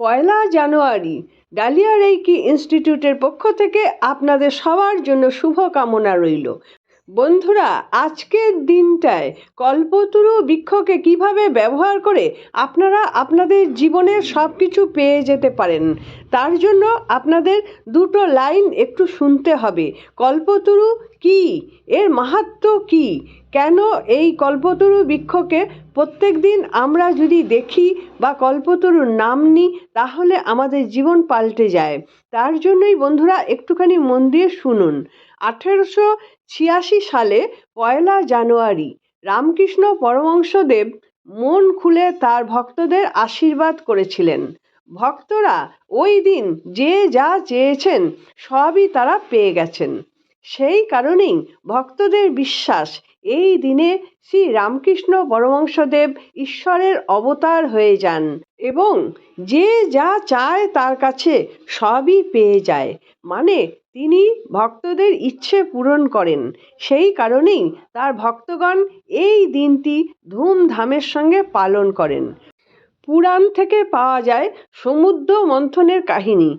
পয়লা জানুয়ারি dahlia reiki ইনস্টিটিউটের পক্ষ থেকে আপনাদের সবার জন্য শুভকামনা রইল। বন্ধুরা, আজকের দিনটায় কল্পতরু বৃক্ষকে কীভাবে ব্যবহার করে আপনারা আপনাদের জীবনের সব কিছু পেয়ে যেতে পারেন, তার জন্য আপনাদের দুটো লাইন একটু শুনতে হবে। কল্পতরু কি? এর মাহাত্ম্য কি? কেন এই কল্পতরু বৃক্ষকে প্রত্যেক দিন আমরা যদি দেখি বা কল্পতরুর নাম নিই তাহলে আমাদের জীবন পাল্টে যায়। তার জন্যই বন্ধুরা একটুখানি মন দিয়ে শুনুন। আঠেরোশো ছিয়াশি সালে পয়লা জানুয়ারি রামকৃষ্ণ পরমহংসদেব মন খুলে তার ভক্তদের আশীর্বাদ করেছিলেন। ভক্তরা ওই দিন যে যা চেয়েছেন সবই তারা পেয়ে গেছেন। সেই কারণেই ভক্তদের বিশ্বাস এই দিনে শ্রী রামকৃষ্ণ পরমহংসদেব ঈশ্বরের অবতার হয়ে যান এবং যে যা চায় তার কাছে সবই পেয়ে যায়। মানে তিনি ভক্তদের ইচ্ছে পূরণ করেন। সেই কারণেই তার ভক্তগণ এই দিনটি ধুমধামের সঙ্গে পালন করেন। পুরাণ থেকে পাওয়া যায় সমুদ্র মন্থনের কাহিনী।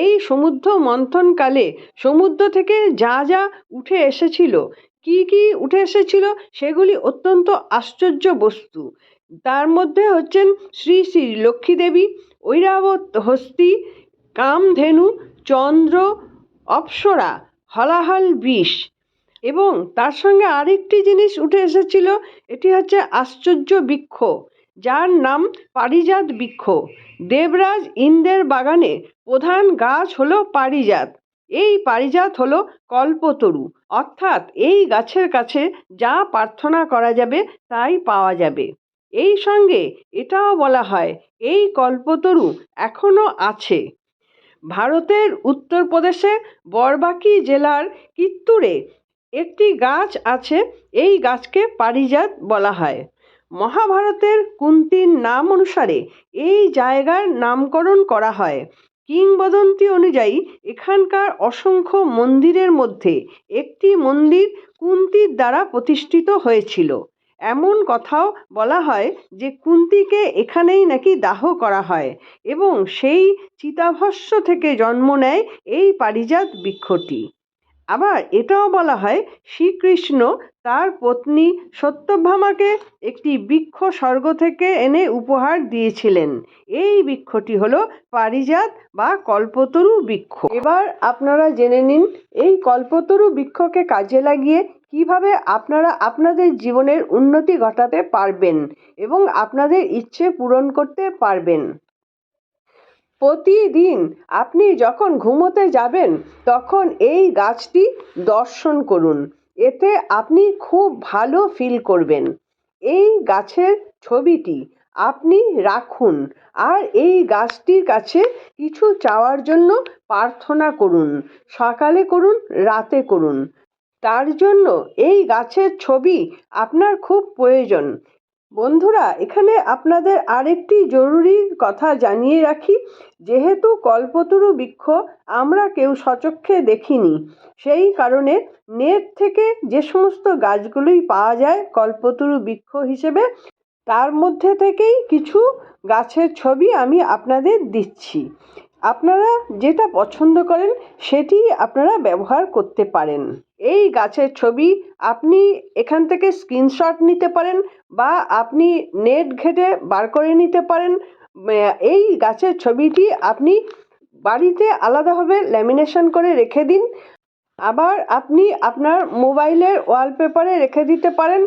এই সমুদ্র মন্থনকালে সমুদ্র থেকে যা যা উঠে এসেছিল, কি কি উঠে এসেছিল সেগুলি অত্যন্ত আশ্চর্য বস্তু। তার মধ্যে হচ্ছেন শ্রী শ্রী লক্ষ্মী দেবী, ঐরাবত হস্তি, কামধেনু, চন্দ্র, অপ্সরা, হলাহল বিষ। এবং তার সঙ্গে আরেকটি জিনিস উঠে এসেছিল, এটি হচ্ছে আশ্চর্য বৃক্ষ। যার নাম পারিজাত বৃক্ষ। দেবরাজ ইন্দ্রের বাগানে প্রধান গাছ হলো পারিজাত। এই পারিজাত হলো কল্পতরু। অর্থাৎ এই গাছের কাছে যা প্রার্থনা করা যাবে তাই পাওয়া যাবে। এই সঙ্গে এটাও বলা হয়, এই কল্পতরু এখনও আছে। ভারতের উত্তরপ্রদেশে বরবাকি জেলার কিত্তুরে একটি গাছ আছে, এই গাছকে পারিজাত বলা হয়। মহাভারতের কুন্তির নাম অনুসারে এই জায়গার নামকরণ করা হয়। কিংবদন্তি অনুযায়ী এখানকার অসংখ্য মন্দিরের মধ্যে একটি মন্দির কুন্তির দ্বারা প্রতিষ্ঠিত হয়েছিল। এমন কথাও বলা হয় যে কুন্তিকে এখানেই নাকি দাহ করা হয় এবং সেই চিতাভস্য থেকে জন্ম নেয় এই পারিজাত বৃক্ষটি। আবার এটাও বলা হয়, শ্রীকৃষ্ণ তার পত্নী সত্যভামাকে একটি বৃক্ষ স্বর্গ থেকে এনে উপহার দিয়েছিলেন। এই বৃক্ষটি হলো পারিজাত বা কল্পতরু বৃক্ষ। এবার আপনারা জেনে নিন, এই কল্পতরু বৃক্ষকে কাজে লাগিয়ে কীভাবে আপনারা আপনাদের জীবনের উন্নতি ঘটাতে পারবেন এবং আপনাদের ইচ্ছে পূরণ করতে পারবেন। প্রতিদিন আপনি যখন ঘুমোতে যাবেন, তখন এই গাছটি দর্শন করুন। এতে আপনি খুব ভালো ফিল করবেন। এই গাছের ছবিটি আপনি রাখুন আর এই গাছটির কাছে কিছু চাওয়ার জন্য প্রার্থনা করুন। সকালে করুন, রাতে করুন। তার জন্য এই গাছের ছবি আপনার খুব প্রয়োজন। বন্ধুরা, এখানে আপনাদের আরেকটি জরুরি কথা জানিয়ে রাখি। যেহেতু কল্পতরু বৃক্ষ আমরা কেউ সচক্ষে দেখিনি, সেই কারণে নেট থেকে যে সমস্ত গাছগুলোই পাওয়া যায় কল্পতরু বৃক্ষ হিসেবে, তার মধ্যে থেকেই কিছু গাছের ছবি আমি আপনাদের দিচ্ছি। আপনারা যেটা পছন্দ করেন, সেটি আপনারা ব্যবহার করতে পারেন। এই গাছের ছবি আপনি এখান থেকে স্ক্রিনশট নিতে পারেন বা আপনি নেট ঘেটে বার করে নিতে পারেন। এই গাছের ছবিটি আপনি বাড়িতে আলাদাভাবে ল্যামিনেশন করে রেখে দিন। আবার আপনি আপনার মোবাইলের ওয়ালপেপারে রেখে দিতে পারেন।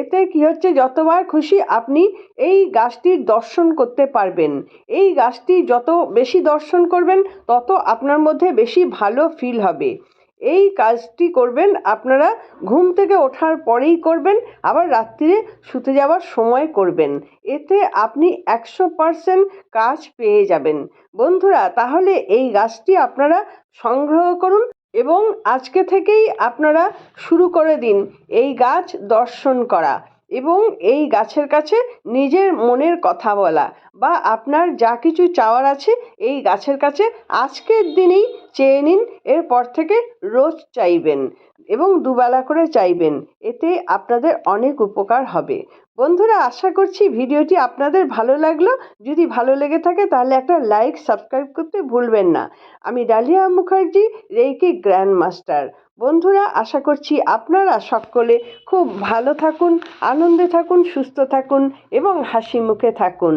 এতে কি হচ্ছে, যতবার খুশি আপনি এই গাছটির দর্শন করতে পারবেন। এই গাছটি যত বেশি দর্শন করবেন, তত আপনার মধ্যে বেশি ভালো ফিল হবে। এই কাজটি করবেন, আপনারা ঘুম থেকে ওঠার পরেই করবেন, আবার রাত্রিরে শুতে যাওয়ার সময় করবেন। এতে আপনি একশো পারসেন্ট কাজ পেয়ে যাবেন। বন্ধুরা, তাহলে এই গাছটি আপনারা সংগ্রহ করুন এবং আজকে থেকেই আপনারা শুরু করে দিন এই গাছ দর্শন করা এবং এই গাছের কাছে নিজের মনের কথা বলা। বা আপনার যা কিছু চাওয়ার আছে এই গাছের কাছে আজকের দিনেই চেয়ে নিন, এরপর থেকে রোজ চাইবেন এবং দুবেলা করে চাইবেন। এতে আপনাদের অনেক উপকার হবে। বন্ধুরা, আশা করছি ভিডিওটি আপনাদের ভালো লাগল। যদি ভালো লেগে থাকে তাহলে একটা লাইক, সাবস্ক্রাইব করতে ভুলবেন না। আমি Dalia Mukherjee, reiki grand master. বন্ধুরা, আশা করছি আপনারা সকলে খুব ভালো থাকুন, আনন্দে থাকুন, সুস্থ থাকুন এবং হাসি মুখে থাকুন।